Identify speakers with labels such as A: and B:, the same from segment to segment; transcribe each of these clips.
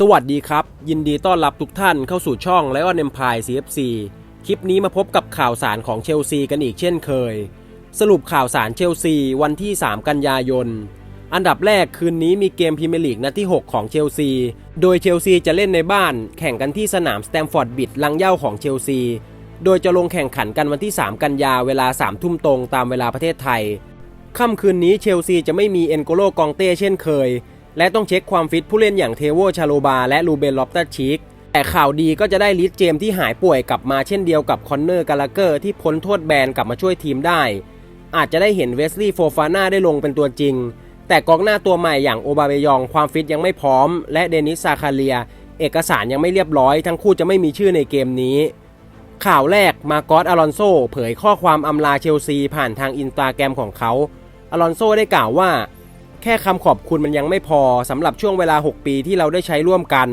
A: สวัสดีครับ ยินดีต้อนรับทุกท่านเข้าสู่ช่องไลออนเอ็มพาย CFC คลิปนี้มาพบกับข่าวสารของเชลซีกันอีกเช่นเคย สรุปข่าวสารเชลซีวันที่ 3 กันยายน อันดับแรกคืนนี้มีเกมพรีเมียร์ลีกนัดที่ 6 ของเชลซี โดยเชลซีจะเล่นในบ้านแข่งกันที่สนามสแตมฟอร์ดบิดลังเย้าของเชลซี โดยจะลงแข่งขันกันวันที่ 3 กันยาเวลา 3 ทุ่มตรงตามเวลาประเทศไทย ค่ำคืนนี้เชลซีจะไม่มีเอ็นโกโลกองเต้เช่นเคย และต้องเช็คความฟิตผู้เล่นอย่างเทโวชาโลบา และลูเบนลอฟตัสชิกแต่ข่าวดีก็จะได้ลิสเจมที่หายป่วยกลับมาเช่นเดียวกับคอนเนอร์กาลาเกอร์ที่พ้นโทษแบนกลับมาช่วยทีมได้ อาจจะได้เห็นเวสลีย์โฟฟาน่าได้ลงเป็นตัวจริง แต่กองหน้าตัวใหม่อย่างโอบาเบยองความฟิตยังไม่พร้อม และเดนิสซาคาเลีย เอกสารยังไม่เรียบร้อย ทั้งคู่จะไม่มีชื่อในเกมนี้ ข่าวแรกมาโกอสอลอนโซเผยข้อความอำลาเชลซีผ่านทางอินสตาแกรมของเขาอลอนโซได้กล่าวว่า แค่คำขอบคุณมันยังไม่พอสำหรับช่วงเวลา 6 ปีที่เราได้ใช้ร่วมกัน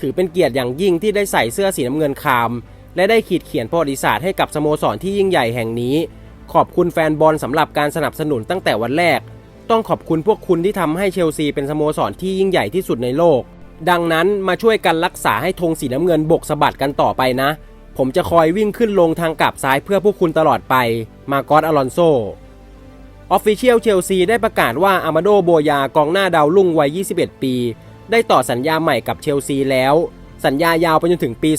A: ถือเป็นเกียรติอย่างยิ่งที่ได้ใส่เสื้อสีน้ำเงินคาม และได้ขีดเขียนประวัติศาสตร์ให้กับสโมสรที่ยิ่งใหญ่แห่งนี้ ขอบคุณแฟนบอลสำหรับการสนับสนุนตั้งแต่วันแรก ต้องขอบคุณพวกคุณที่ทำให้เชลซีเป็นสโมสรที่ยิ่งใหญ่ที่สุดในโลก ดังนั้นมาช่วยกันรักษาให้ธงสีน้ำเงินบกสะบัดกันต่อไปนะ ผมจะคอยวิ่งขึ้นลงทางกลับซ้ายเพื่อพวกคุณตลอดไป มากอสอลอนโซ ออฟฟิเชียลเชลซีได้ประกาศว่าอามาโดโบยากองหน้าดาวรุ่งวัย 21 ปี ได้ต่อสัญญาใหม่กับเชลซีแล้ว สัญญายาวไปจนถึงปี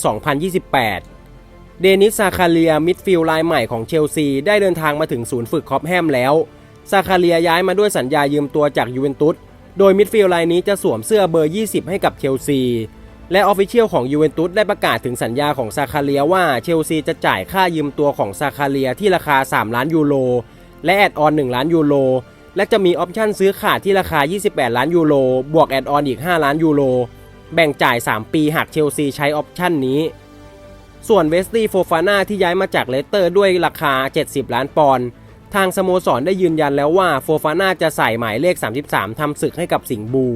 A: 2028 เดนิสซาคาเลียมิดฟิลด์รายใหม่ของเชลซีได้เดินทางมาถึงศูนย์ฝึกคอปแฮมแล้ว ซาคาเลียย้ายมาด้วยสัญญายืมตัวจากยูเวนตุส โดยมิดฟิลด์รายนี้จะสวมเสื้อเบอร์ 20 ให้กับเชลซี และออฟฟิเชียลของยูเวนตุสได้ประกาศถึงสัญญาของซาคาเลียว่าเชลซีจะจ่ายค่ายืมตัวของซาคาเลียที่ราคา 3 ล้านยูโร และแอดออน1ล้านยูโรและจะมีออปชั่นซื้อขาดที่ราคา 28 ล้านยูโรบวกแอดออนอีก 5 ล้านยูโรแบ่งจ่าย 3 ปีหากเชลซีใช้ออปชั่นนี้ ส่วนเวสตี้โฟฟาน่าที่ย้ายมาจากเลสเตอร์ด้วยราคา 70 ล้านปอนด์ทางสโมสรได้ยืนยันแล้วว่าโฟฟาน่าจะใส่หมายเลข 33 ทำศึกให้กับสิงบู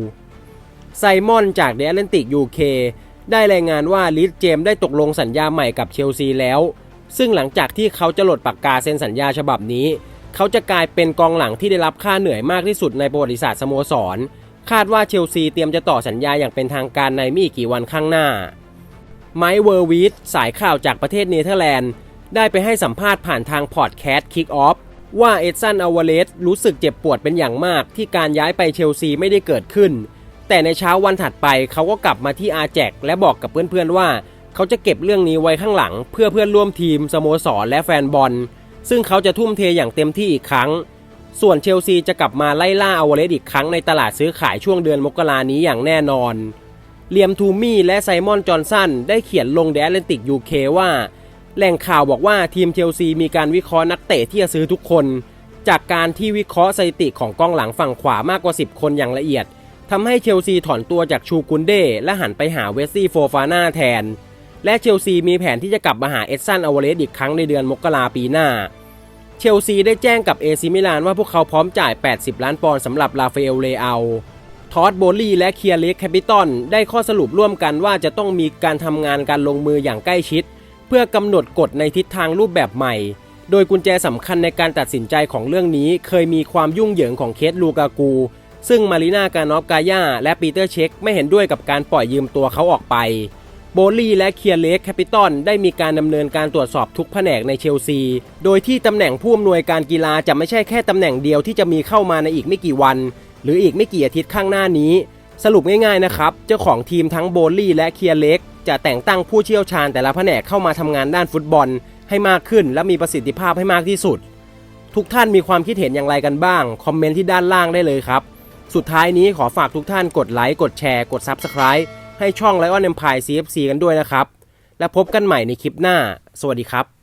A: ไซมอนจากเดแอตแลนติกยูเคได้รายงานว่าลิสเจมได้ตกลงสัญญาใหม่กับเชลซีแล้ว ซึ่งหลังจากที่เขาจะหลดปากกาเซ็นสัญญาฉบับนี้ เขาจะกลายเป็นกองหลังที่ได้รับค่าเหนื่อยมากที่สุดในประวัติศาสตร์สโมสร คาดว่าเชลซีเตรียมจะต่อสัญญาอย่างเป็นทางการในไม่กี่วันข้างหน้า ไมค์เวอร์วีดสายข่าวจากประเทศเนเธอร์แลนด์ ได้ไปให้สัมภาษณ์ผ่านทางพอดแคสต์ Kick Off ว่าเอ็ดซันอวเลสรู้สึกเจ็บปวดเป็นอย่างมากที่การย้ายไปเชลซีไม่ได้เกิดขึ้น แต่ในเช้าวันถัดไปเขาก็กลับมาที่อาแจกและบอกกับเพื่อนๆว่า เขาจะเก็บเรื่องนี้ไว้ข้างหลัง เพื่อเพื่อนร่วมทีมสโมสรและแฟนบอล ซึ่งเขาจะทุ่มเทอย่างเต็มที่อีกครั้ง ส่วนเชลซีจะกลับมาไล่ล่าอวเลสอีกครั้งในตลาดซื้อขายช่วงเดือนมกรานี้อย่างแน่นอนเลียมทูมี่และไซมอนจอห์นสันได้เขียนลงเดแอตแลนติกยูเคว่า แหล่งข่าวบอกว่าทีมเชลซีมีการวิเคราะห์นักเตะที่จะซื้อทุกคน จากการที่วิเคราะห์สถิติของกองหลังฝั่งขวามากกว่า 10 คนอย่างละเอียดทำให้เชลซีถอนตัวจากชูกุนเดและหันไปหาเวสซี่โฟฟาน่าแทน และเชลซีมีแผนที่จะกลับมาหาเอ็ดซันอวเลสอีกครั้งในเดือนมกราปีหน้า เชลซีได้แจ้งกับเอซิมิลานว่าพวกเขาพร้อมจ่าย 80 ล้านปอนด์สำหรับลาฟาเอลเลอาทอดโบลีและเคียร์เล็กแคปิตอนได้ข้อสรุปร่วมกันว่าจะต้องมีการทำงานการลงมืออย่างใกล้ชิด เพื่อกำหนดกฎในทิศทางรูปแบบใหม่ โดยกุญแจสำคัญในการตัดสินใจของเรื่องนี้เคยมีความยุ่งเหยิงของเคสลูกากู ซึ่งมารีนาการนอฟกาย่าและปีเตอร์เช็คไม่เห็นด้วยกับการปล่อยยืมตัวเขาออกไป โบลี่และเคียร์เล็กแคปิตอนได้มีการดำเนินการตรวจสอบทุกแผนกในเชลซี โดยที่ตำแหน่งผู้อำนวยการกีฬาจะไม่ใช่แค่ตำแหน่งเดียวที่จะมีเข้ามาในอีกไม่กี่วัน หรืออีกไม่กี่อาทิตย์ข้างหน้านี้ สรุปง่ายๆนะครับ เจ้าของทีมทั้งโบลี่และเคียร์เล็กจะแต่งตั้งผู้เชี่ยวชาญแต่ละแผนกเข้ามาทำงานด้านฟุตบอล ให้มากขึ้นและมีประสิทธิภาพให้มากที่สุด ทุกท่านมีความคิดเห็นอย่างไรกันบ้าง คอมเมนต์ที่ด้านล่างได้เลยครับ สุดท้ายนี้ขอฝากทุกท่านกดไลค์กดแชร์กด Subscribe ให้ช่อง Lion Empire CFC กันด้วยนะครับ และพบกันใหม่ในคลิปหน้า สวัสดีครับ